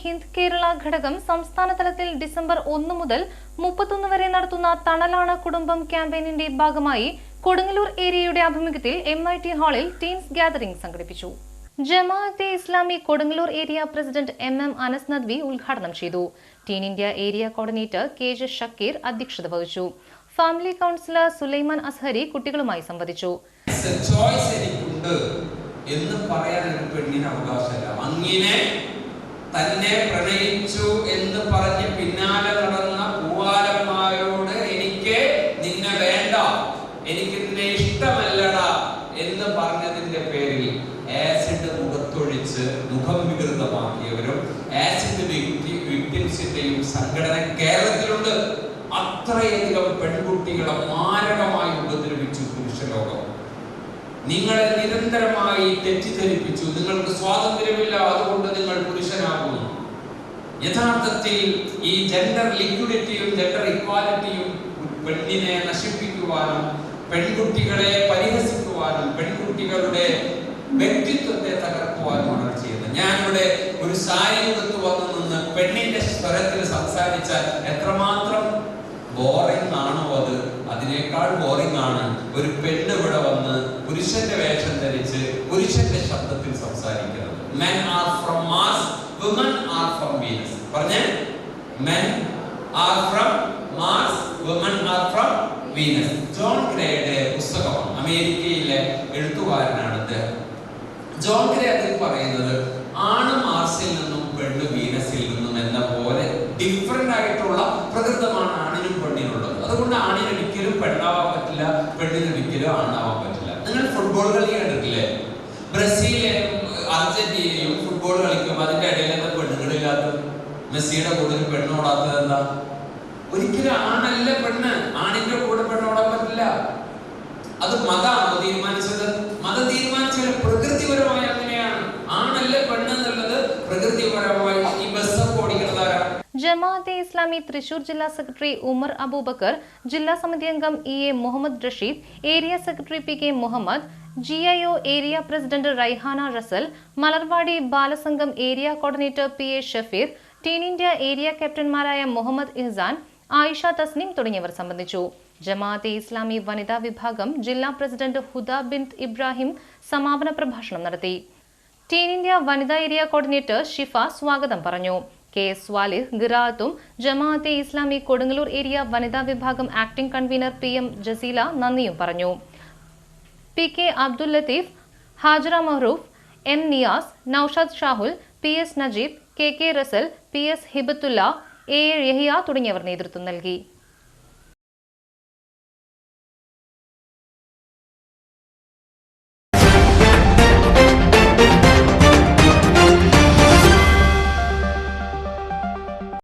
ഹിന്ദ് കേരള ഘടകം സംസ്ഥാന തലത്തിൽ ഡിസംബർ ഒന്ന് മുതൽ മുപ്പത്തൊന്ന് വരെ നടത്തുന്ന തണലാണ് കുടുംബം ക്യാമ്പയിനിന്റെ ഭാഗമായി കൊടുങ്ങല്ലൂർ ഏരിയയുടെ ആഭിമുഖ്യത്തിൽ എം ഐ ടി ഹാളിൽ ടീംസ് ഗ്യാതറിംഗ് സംഘടിപ്പിച്ചു. Jamaat e Islami Kodungallur area president M M Anas Nadvi ഉദ്ഘാടനം ചെയ്തു. Teen India area coordinator K J Shakir അധ്യക്ഷത വഹിച്ചു. ഫാമിലി കൗൺസിലർ സുലൈമാൻ അസ്ഹരി കുട്ടികളുമായി സംവദിച്ചു. എന്ന് പറയാൻ ഒരു പെണ്ണിന് അവകാശമില്ല. അങ്ങനെ തന്നെ പ്രണയിച്ചു എന്ന് പറഞ്ഞ് പിന്നാലെ നടന്ന പൂവാലന്മാരോട് എനിക്ക് നിന്നെ വേണ്ട എനിക്ക് നിന്നെ ഇഷ്ടമല്ലട എന്ന് പറഞ്ഞതിന്റെ പേരിൽ ആസിഡ് മുഖത്തൊഴിച്ച് മുഖം വികൃതമാക്കിയവരും ആസിഡ് വ്യക്തി വിക്ടിംസിന്റെയും സംഘടന കേരളത്തിലുണ്ട്. അത്രയധികം പെൺകുട്ടികളെ മാരകമായി ഉപദ്രവിച്ചു പുരുഷലോകം. നിങ്ങളെ നിരന്തരമായി തെറ്റിദ്ധരിപ്പിച്ചു. നിങ്ങൾക്ക് സ്വാതന്ത്ര്യമില്ല അതുകൊണ്ട് നിങ്ങൾ പുരുഷനാകുന്നു. യഥാർത്ഥത്തിൽ ഈ ജെൻഡർ ലിക്വിഡിറ്റിയും ജെൻഡർ ഇക്വാലിറ്റിയും പെണ്ണിനെ നശിപ്പിക്കുവാനും പെൺകുട്ടികളെ പരിഹസിക്കുവാനും പെൺകുട്ടികളുടെ വ്യക്തിത്വത്തെ തകർക്കുവാനുമാണ് ചെയ്യുന്നത്. ഞാനിവിടെ ഒരു സാരി വന്നു നിന്ന് പെണ്ണിന്റെ സ്വരത്തിൽ സംസാരിച്ചാൽ എത്രമാത്രം ബോറിംഗ് അതിനേക്കാൾ ബോറിംഗ് ആണ് ഒരു പെണ്ണ് ഇവിടെ വന്ന് പുരുഷന്റെ വേഷം ധരിച്ച് പുരുഷന്റെ ശബ്ദത്തിൽ സംസാരിക്കുന്നത്. Men are from Mars woman are from Venus പറഞ്ഞേ? Men are from Mars woman are from Venus John ഗ്രേയുടെ പുസ്തകമാണ്. അമേരിക്കയിലെ എഴുത്തുകാരനാണ് അദ്ദേഹം. ജോൺ ഗ്രേ അതിൽ പറയുന്നത് ആണ് മാർസിൽ നിന്നും പെണ്ണ് വീനസിൽ നിന്നും പെണ്ണിന് പറ്റില്ല. നിങ്ങൾ ഫുട്ബോൾ കളി കണ്ടിട്ടില്ലേ? ബ്രസീലും അർജന്റീനയും ഫുട്ബോൾ കളിക്കുമ്പോൾ അതിന്റെ ഇടയിൽ എന്താ പെണ്ണുങ്ങളില്ലാത്ത? മെസ്സിയുടെ കൂടെ ഒരു പെണ്ണോടാത്തത് എന്താ? ഒരിക്കലും ആണല്ല പെണ്ണ്. ആണിന്റെ കൂടെ പെണ്ണോടാൻ പറ്റില്ല. അത് മതാണോ തീരുമാനിച്ചത്? മതം തീരുമാനിച്ചത് പ്രകൃതിപരമായി അങ്ങനെയാണ് ആണല്ല പെണ്ണ് എന്നുള്ളത് പ്രകൃതിപരമായി ഈ ബസ്സൊക്കെ ഓടിക്കുന്നതാരാ ജമാഅത്തെ ഇസ്ലാമി തൃശൂർ ജില്ലാ സെക്രട്ടറി ഉമർ അബൂബക്കർ ജില്ലാ സമിതി അംഗം E A Muhammad Rashid area secretary P K Muhammad G I O area president Raihana Rasal Malarvadi Balasangham area coordinator P A Shafeer team India area ക്യാപ്റ്റന്മാരായ Muhammad Ihsan Ayisha Tasneem തുടങ്ങിയവർ സംബന്ധിച്ചു. ജമാഅത്തെ ഇസ്ലാമി വനിതാ വിഭാഗം ജില്ലാ പ്രസിഡന്റ് ഹുദ ബിൻ ഇബ്രാഹിം സമാപന പ്രഭാഷണം നടത്തി. ടീം ഇന്ത്യ വനിതാ area coordinator Shifa സ്വാഗതം പറഞ്ഞു. കെ എസ് വാലിഹ് ഗിറാത്തും ജമാഅത്തെ ഇസ്ലാമി കൊടുങ്ങല്ലൂർ ഏരിയ വനിതാ വിഭാഗം acting convener P M Jaseela നന്ദിയും പറഞ്ഞു. P K Abdul Latheef Hajara Mahroof M Niyas Noushad Shahul P S Najeeb K K Rasal P S Hibathulla A A Yahiya തുടങ്ങിയവർ നേതൃത്വം നൽകി.